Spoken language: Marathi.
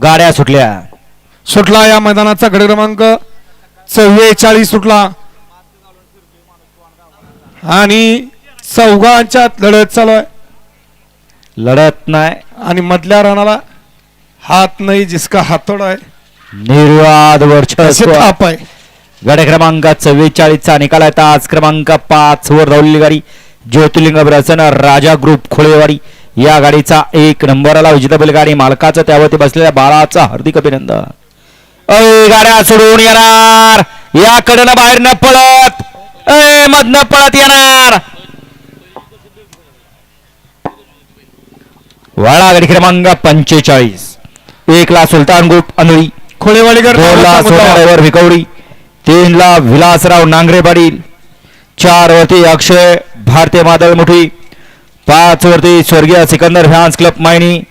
गाड्या सुटल्या. सुटला या मैदानाचा गड क्रमांक चव्वेचाळीस सुटला. आणि चौघांच्यात लढत चालू आहे. लढत नाही. आणि मधल्या रणाला हात नाही जिसका हातोड आहे. निर्वाद थाप आहे. गड क्रमांक चव्वेचाळीस चा निकाल आहे. आज क्रमांक पाच वर धावलेली गाडी ज्योतिर्लिंग राजा ग्रुप खोळेवाडी या गाडीचा एक नंबरला विजेता गाडी मालकाचं त्यावरती बसलेल्या बाळाचं हार्दिक अभिनंदन. अय गाड्या सोडून येणार. या कडनं बाहेर न पळत. अय मधनं पळत येणार. वाडा गाडी क्रमांक पंचेचाळीस. एक ला सुलतान ग्रुप अनळी खोळेवाडीकर दोन ला भिकवडी. तीन ला विलासराव नांगरे पाटील. चार वरती अक्षय भारतीय मादळ मुठी. पाच वरती स्वर्गीय सिकंदर फॅन्स क्लब मायनी.